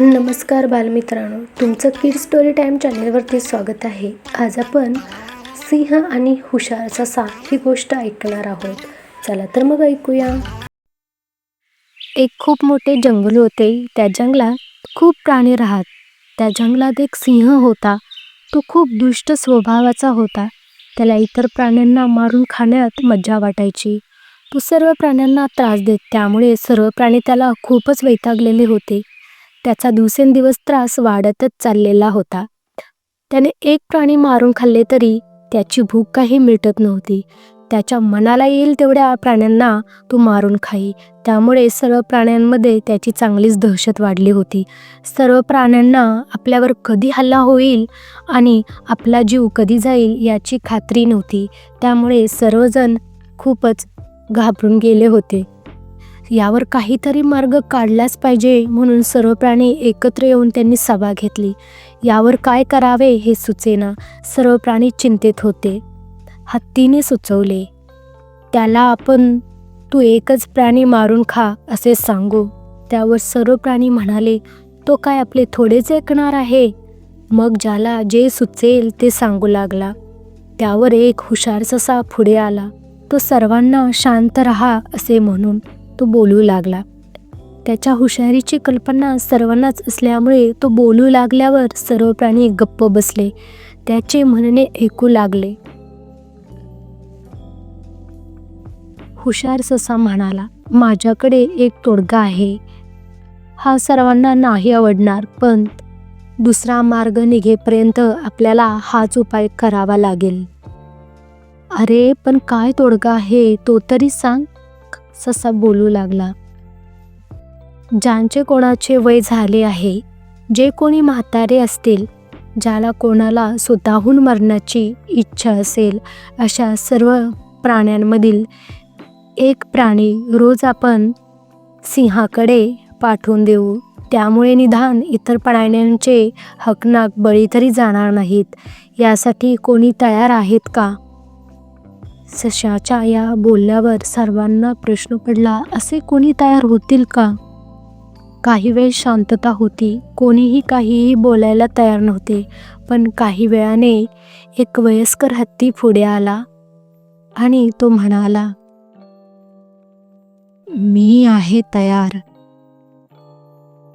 नमस्कार बालमित्रांनो तुमचं किड स्टोरी टाईम चॅनेलवरती स्वागत आहे. आज आपण सिंह आणि हुशार ससा ही गोष्ट ऐकणार आहोत. चला तर मग ऐकूया. एक खूप मोठे जंगल होते. त्या जंगलात खूप प्राणी राहत. त्या जंगलात एक सिंह होता. तो खूप दुष्ट स्वभावाचा होता. त्याला इतर प्राण्यांना मारून खाण्यात मज्जा वाटायची. तो सर्व प्राण्यांना त्रास देत. त्यामुळे सर्व प्राणी त्याला खूपच वैतागलेले होते. त्याचा दिवसेंदिवस त्रास वाढतच चाललेला होता. त्याने एक प्राणी मारून खाल्ले तरी त्याची भूक काही मिटत नव्हती. त्याच्या मनाला येईल तेवढ्या प्राण्यांना तो मारून खाई. त्यामुळे सर्व प्राण्यांमध्ये त्याची चांगलीच दहशत वाढली होती. सर्व प्राण्यांना आपल्यावर कधी हल्ला होईल आणि आपला जीव कधी जाईल याची खात्री नव्हती. त्यामुळे सर्वजण खूपच घाबरून गेले होते. यावर काहीतरी मार्ग काढलाच पाहिजे म्हणून सर्व प्राणी एकत्र येऊन त्यांनी सभा घेतली. यावर काय करावे हे सुचेना सर्व प्राणी चिंतेत होते. हत्तीने सुचवले त्याला आपण तू एकच प्राणी मारून खा असे सांगू त्यावर सर्व प्राणी म्हणाले तो काय आपले थोडेच ऐकणार आहे मग ज्याला जे सुचेल ते सांगू लागला. त्यावर एक हुशार ससा पुढे आला. तो सर्वांना शांत रहा असे म्हणून तो बोलू लागला. त्याच्या हुशारीची कल्पना सर्वांनाच असल्यामुळे तो बोलू लागल्यावर सर्व प्राणी गप्प बसले. त्याचे म्हणणे ऐकू लागले. हुशार ससा म्हणाला माझ्याकडे एक तोडगा आहे. हा सर्वांना नाही आवडणार पण दुसरा मार्ग निघेपर्यंत आपल्याला हाच उपाय करावा लागेल. अरे पण काय तोडगा आहे तो तरी सांग. ससा बोलू लागला. ज्यांचे कोणाचे वय झाले आहे जे कोणी म्हातारे असतील ज्याला कोणाला स्वतःहून मरण्याची इच्छा असेल अशा सर्व प्राण्यांमधील एक प्राणी रोज आपण सिंहाकडे पाठवून देऊ. त्यामुळे निदान इतर प्राण्यांचे हकनाक बळी तरी जाणार नाहीत. यासाठी कोणी तयार आहेत का? सशाच्या या बोलल्यावर सर्वांना प्रश्न पडला असे कोणी तयार होतील का? काही वेळ शांतता होती. कोणीही काहीही बोलायला तयार नव्हते पण काही वेळाने एक वयस्कर हत्ती पुढे आला आणि तो म्हणाला मी आहे तयार.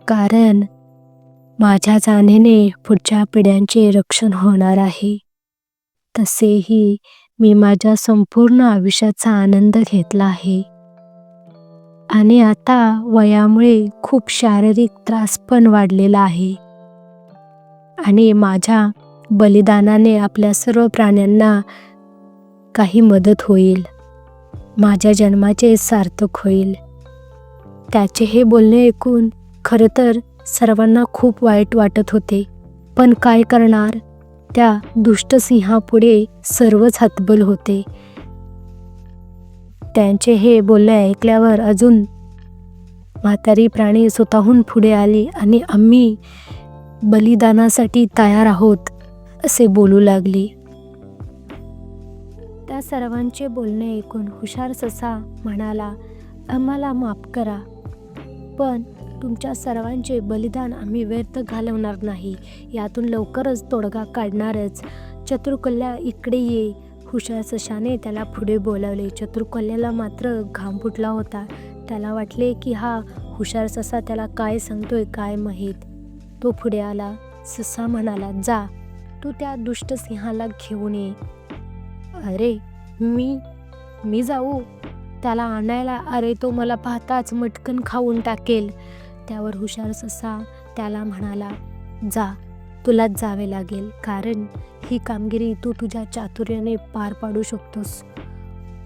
कारण माझ्या जाण्याने पुढच्या पिढ्यांचे रक्षण होणार आहे. तसेही मी माझ्या संपूर्ण आयुष्याचा आनंद घेतला आहे. आणि आता वयामुळे खूप शारीरिक त्रास पण वाढलेला आहे. आणि माझ्या बलिदानाने आपल्या सर्व प्राण्यांना काही मदत होईल. माझ्या जन्माचे सार्थक होईल. त्याचे हे बोलणे ऐकून खरं तर सर्वांना खूप वाईट वाटत होते. पण काय करणार? त्या दुष्ट सिंहापुढे सर्वच हतबल होते. त्यांचे हे बोलणे ऐकल्यावर अजून म्हातारी प्राणी स्वतःहून पुढे आली आणि आम्ही बलिदानासाठी तयार आहोत असे बोलू लागली. त्या सर्वांचे बोलणे ऐकून हुशार ससा म्हणाला आम्हाला माफ करा पण तुमच्या सर्वांचे बलिदान आम्ही व्यर्थ घालवणार नाही. यातून लवकरच तोडगा काढणारच. चतुर्कल्या इकडे ये. हुशार सशाने त्याला पुढे बोलावले. चतुर्कल्याला मात्र घाम फुटला होता. त्याला वाटले की हा हुशार ससा त्याला काय सांगतोय काय माहीत. तो पुढे आला. ससा म्हणाला जा. तू त्या दुष्ट सिंहाला घेऊन ये. अरे मी? मी जाऊ? त्याला आणायला? अरे तो मला पाहताच मटकन खाऊन टाकेल. त्यावर हुशार ससा त्याला म्हणाला जा तुलाच जावे लागेल कारण ही कामगिरी तू तुझ्या चातुर्याने पार पाडू शकतोस.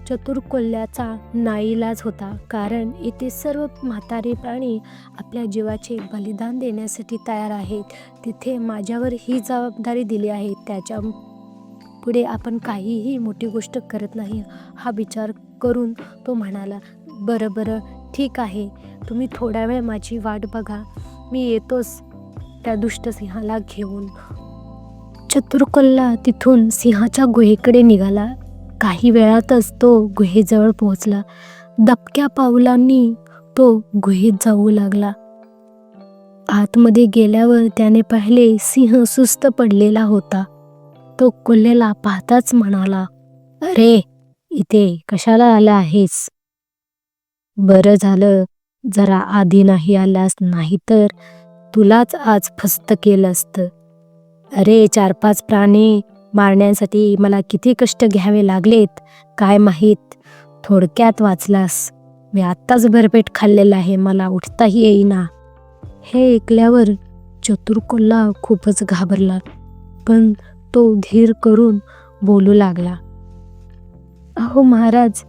चतुर कोल्ह्याचा नाईलाज होता कारण इथे सर्व म्हातारे प्राणी आपल्या जीवाचे बलिदान देण्यासाठी तयार आहेत. तिथे माझ्यावर ही जबाबदारी दिली आहे त्याच्या पुढे आपण काहीही मोठी गोष्ट करत नाही. हा विचार करून तो म्हणाला बरं बरं ठीक आहे. तुम्ही थोड्या वेळ माझी वाट बघा. मी येतोच त्या दुष्ट सिंहाला घेऊन. चतुर्कल्ला तिथून सिंहाच्या गुहेकडे निघाला. काही वेळातच तो गुहेजवळ पोहोचला. दबक्या पावलांनी तो गुहेत जाऊ लागला. आतमध्ये गेल्यावर त्याने पाहिले सिंह सुस्त पडलेला होता. तो कोल्हेला पाहताच म्हणाला अरे इथे कशाला आला आहेस? बरं झालं. जरा आधी नाही आलास नाही तर तुलाच आज फस्त केलं असतं अरे चार पाच प्राणी मारण्यासाठी मला किती कष्ट घ्यावे लागलेत काय माहीत? थोडक्यात वाचलास. मी आत्ताच भरपेट खाल्लेलं आहे मला उठताही येईना. हे ऐकल्यावर चतुर्कोल्ला खूपच घाबरला पण तो धीर करून बोलू लागला. अहो महाराज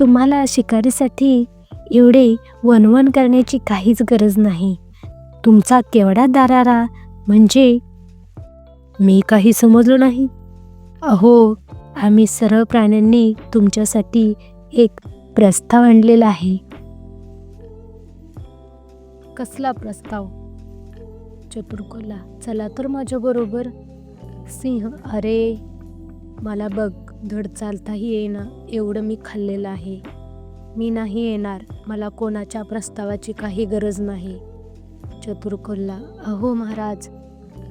तुम्हाला शिकारीसाठी एवढे वनवन करण्याची काहीच गरज नाही. तुमचा केवढा दारारा म्हणजे मी काही समजलो नाही. अहो आम्ही सर्व प्राण्यांनी तुमच्यासाठी एक प्रस्ताव आणलेला आहे. कसला प्रस्ताव? चतुर्कोला चला तर माझ्या बरोबर. सिंह अरे मला बघ धड चालताही येणं एवढं मी खाल्लेलं आहे. मी नाही येणार. मला कोणाच्या प्रस्तावाची काही गरज नाही. चतुर्कोल्ला अहो महाराज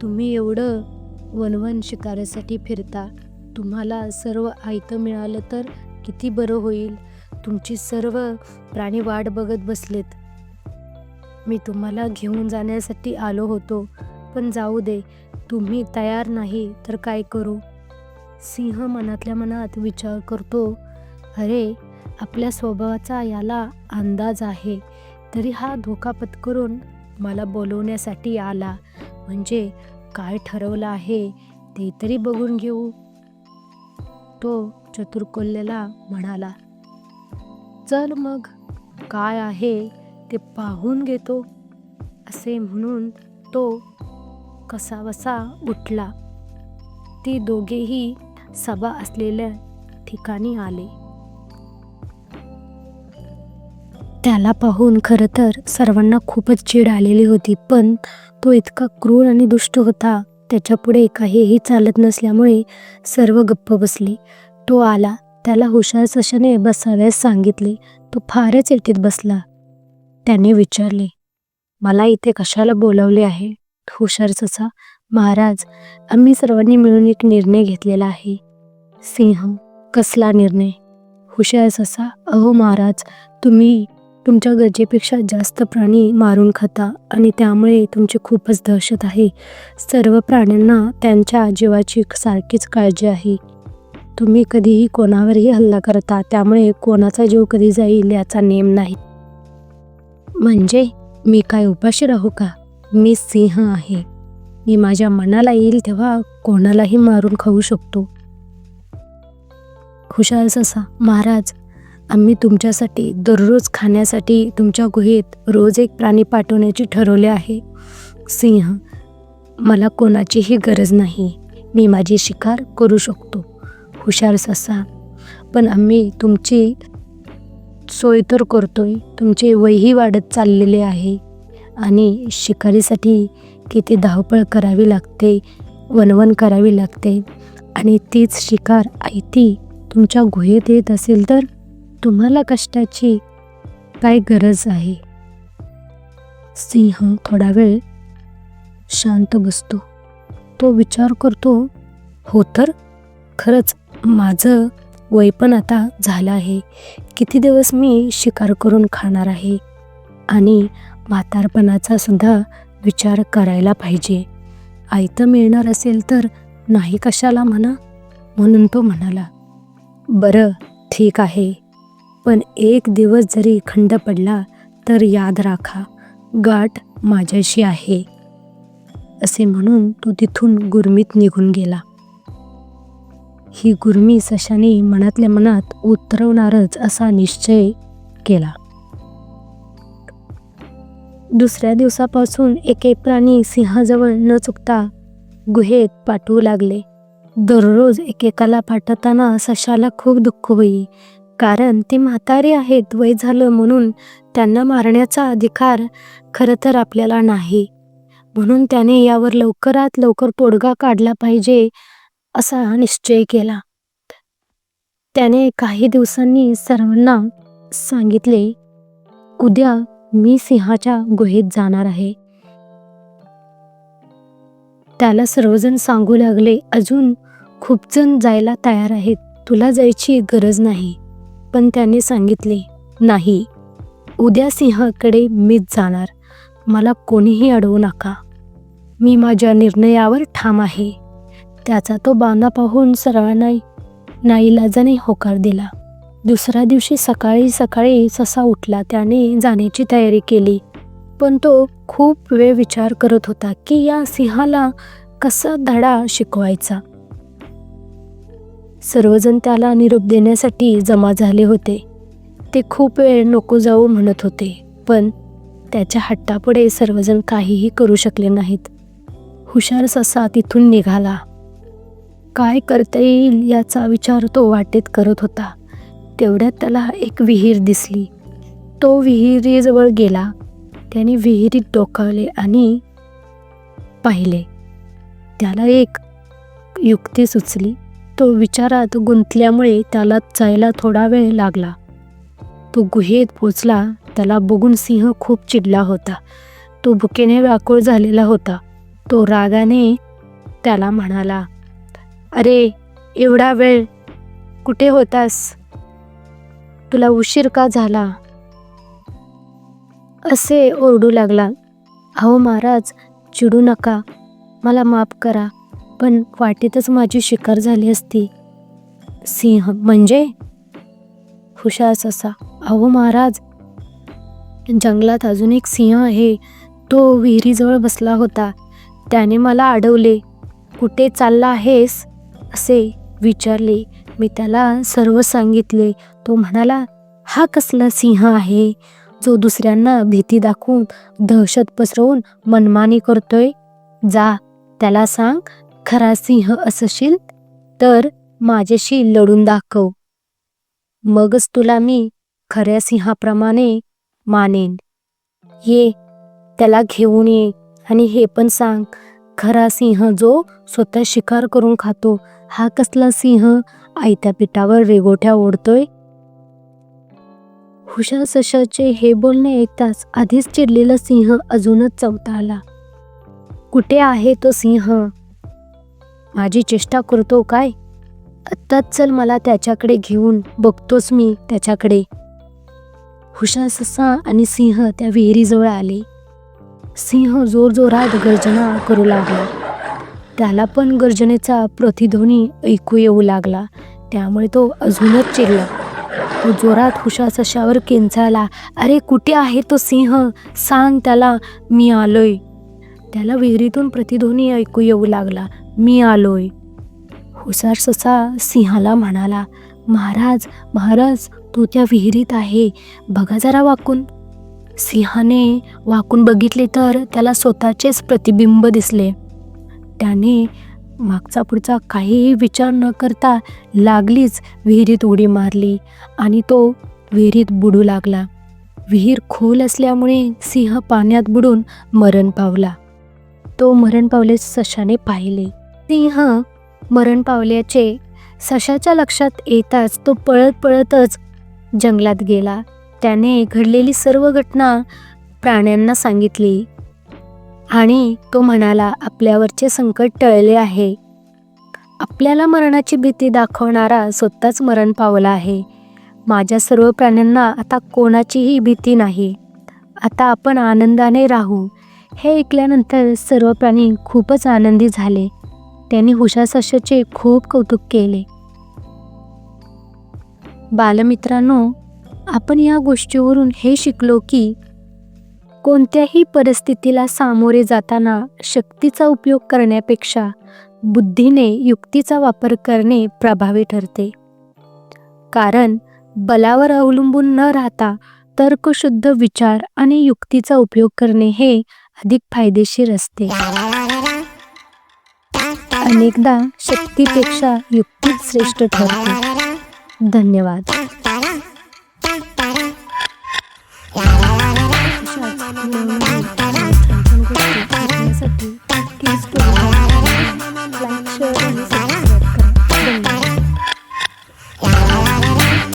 तुम्ही एवढं वनवन शिकारीसाठी फिरता. तुम्हाला सर्व आयतं मिळालं तर किती बरं होईल? तुमची सर्व प्राणी वाट बघत बसलेत. मी तुम्हाला घेऊन जाण्यासाठी आलो होतो पण जाऊ दे तुम्ही तयार नाही तर काय करू? सिंह मनातल्या मनात विचार करतो अरे आपल्या स्वभावाचा याला अंदाज आहे. तरी हा धोका पत्करून मला बोलवण्यासाठी आला. म्हणजे काय ठरवलं आहे ते तरी बघून घेऊ. तो चतुर्कोल्ल्याला म्हणाला चल मग काय आहे ते पाहून घेतो असे म्हणून तो कसावसा उठला. ती दोघेही सभा असलेल्या ठिकाणी आले. त्याला पाहून खरं तर सर्वांना खूपच चीड आलेली होती पण तो इतका क्रूर आणि दुष्ट होता. त्याच्यापुढे काहीही चालत नसल्यामुळे सर्व गप्प बसले. तो आला त्याला हुशार सशाने बसाव्यास सांगितले. तो फारच येटीत बसला. त्याने विचारले मला इथे कशाला बोलावले आहे हुशार ससा? महाराज आम्ही सर्वांनी मिळून एक निर्णय घेतलेला आहे. सिंह कसला निर्णय? हुशार ससा? अहो महाराज तुम्ही तुमच्या गरजेपेक्षा जास्त प्राणी मारून खाता आणि त्यामुळे तुमची खूपच दहशत आहे. सर्व प्राण्यांना त्यांच्या जीवाची सारखीच काळजी आहे. तुम्ही कधीही कोणावरही हल्ला करता त्यामुळे कोणाचा जीव कधी जाईल याचा नेम नाही. म्हणजे मी काय उपाशी राहू का? मी सिंह आहे. मी माझ्या मनाला येईल तेव्हा कोणालाही मारून खाऊ शकतो. खुशाल ससा महाराज. आम्ही तुमच्यासाठी दररोज खाण्यासाठी तुमच्या गुहेत रोज एक प्राणी पाठवण्याचे ठरवले आहे. सिंह मला कोणाचीही गरज नाही. मी माझी शिकार करू शकतो. हुशार ससा पण आम्ही तुमची सोय तर करतोय. तुमचे वयही वाढत चाललेले आहे. आणि शिकारीसाठी किती धावपळ करावी लागते वनवन करावी लागते. आणि तीच शिकार आयती तुमच्या गुहेत येत असेल तर तुम्हाला कष्टाची काय गरज आहे? सिंह थोडा वेळ शांत बसतो. तो विचार करतो हो तर? खरंच माझं वय पण आता झालं आहे. किती दिवस मी शिकार करून खाणार आहे? आणि म्हातारपणाचा सुद्धा विचार करायला पाहिजे. आयतं मिळणार असेल तर नाही कशाला म्हणा? म्हणून तो म्हणाला बरं ठीक आहे. पण एक दिवस जरी खंड पडला तर याद राखा गाठ माझ्याशी आहे. असे म्हणून तो तिथून गुरमीत निघून गेला. ही गुरमी सशाने मनातल्या मनात उतरवणारच असा निश्चय केला. दुसऱ्या दिवसापासून एके प्राणी सिंहाजवळ न चुकता गुहेत पाठवू लागले. दररोज एकेकाला पाठवताना सशाला खूप दुःख होई कारण ते म्हातारे आहेत वय झालं म्हणून त्यांना मारण्याचा अधिकार खरं तर आपल्याला नाही. म्हणून त्याने यावर लवकरात लवकर तोडगा काढला पाहिजे असा निश्चय केला. त्याने काही दिवसांनी सर्वांना सांगितले उद्या मी सिंहाच्या गुहेत जाणार आहे. त्याला सर्वजण सांगू लागले अजून खूप जण जायला तयार आहेत तुला जायची गरज नाही. पण त्याने सांगितले नाही उद्या सिंहाकडे मीच जाणार. मला कोणीही अडवू नका. मी माझ्या निर्णयावर ठाम आहे. त्याचा तो बांधा पाहून सर्वांना नाईलाजाने होकार दिला. दुसऱ्या दिवशी सकाळी सकाळी ससा उठला त्याने जाण्याची तयारी केली. पण तो खूप वेळ विचार करत होता की या सिंहाला कसा धडा शिकवायचा? सर्वजण त्याला निरोप देण्यासाठी जमा झाले होते. ते खूप वेळ नको जाऊ म्हणत होते पण त्याच्या हट्टापुढे सर्वजण काहीही करू शकले नाहीत. हुशार ससा तिथून निघाला. काय करता येईल याचा विचार तो वाटेत करत होता. तेवढ्यात त्याला एक विहीर दिसली. तो विहिरीजवळ गेला. त्याने विहिरीत डोकावले आणि पाहिले. त्याला एक युक्ती सुचली. तो विचारात गुंतल्यामुळे त्याला जायला थोडा वेळ लागला. तो गुहेत पोचला त्याला बघून सिंह खूप चिडला होता. तो भुकेने व्याकुळ झालेला होता. तो रागाने त्याला म्हणाला अरे एवढा वेळ कुठे होतास? तुला उशीर का झाला? असे ओरडू लागला. अहो महाराज चिडू नका. मला माफ करा. पण वाटेतच माझी शिकार झाली असती. सिंह म्हणजे? हुशार ससा. अहो महाराज. जंगलात अजून एक सिंह आहे. तो विहिरीजवळ बसला होता. त्याने मला अडवले. कुठे चालला आहेस? असे विचारले. मी त्याला सर्व सांगितले. तो म्हणाला हा कसला सिंह आहे? जो दुसऱ्यांना भीती दाखवून दहशत पसरवून मनमानी करतोय? जा त्याला सांग. खरा सिंह असशील तर माझ्याशी लढून दाखव. मगच तुला मी खऱ्या सिंहाप्रमाणे मानेन. ये त्याला घेऊन ये आणि हे पण सांग खरा सिंह जो स्वतः शिकार करून खातो हा कसला सिंह आयत्या पिठावर रेगोठ्या ओढतोय? हुशार सशाचे हे बोलणे ऐकताच आधीच चिडलेला सिंह अजूनच चवताळला कुठे आहे तो सिंह? माझी चेष्टा करतो काय? आत्ताच चल मला त्याच्याकडे घेऊन बघतोच मी त्याच्याकडे. हुशार ससा आणि सिंह त्या विहिरीजवळ आले. सिंह जोरजोरात गर्जना करू लागला. त्याला पण गर्जनेचा प्रतिध्वनी ऐकू येऊ लागला. त्यामुळे तो अजूनच चिडला. तो जोरात हुशार सशावर किंचाळला. अरे कुठे आहे तो सिंह? सांग त्याला मी आलोय. त्याला विहिरीतून प्रतिध्वनी ऐकू येऊ लागला. मी आलोय. हुसार ससा सिंहाला म्हणाला महाराज महाराज तो त्या विहिरीत आहे. बघा जरा वाकून. सिंहाने वाकून बघितले तर त्याला स्वतःचेच प्रतिबिंब दिसले. त्याने मागचा पुढचा काहीही विचार न करता लागलीच विहिरीत उडी मारली आणि तो विहिरीत बुडू लागला. विहीर खोल असल्यामुळे सिंह पाण्यात बुडून मरण पावला. तो मरण पावले सशाने पाहिले. सिंह मरण पावल्याचे सशाच्या लक्षात येताच तो पळत पळतच जंगलात गेला. त्याने घडलेली सर्व घटना प्राण्यांना सांगितली आणि तो म्हणाला आपल्यावरचे संकट टळले आहे. आपल्याला मरणाची भीती दाखवणारा स्वतःच मरण पावला आहे. माझ्या सर्व प्राण्यांना आता कोणाचीही भीती नाही. आता आपण आनंदाने राहू. हे ऐकल्यानंतर सर्व प्राणी खूपच आनंदी झाले. त्यांनी हुशार खूप कौतुक केले. बालमित्रांनो आपण या गोष्टीवरून हे शिकलो की कोणत्याही परिस्थितीला सामोरे जाताना शक्तीचा उपयोग करण्यापेक्षा बुद्धीने युक्तीचा वापर करणे प्रभावी ठरते. कारण बलावर अवलंबून न राहता तर्कशुद्ध विचार आणि युक्तीचा उपयोग करणे हे अधिक फायदेशीर असते. अनेकदा शक्तीपेक्षा युक्ती श्रेष्ठ ठरते. धन्यवाद. साठी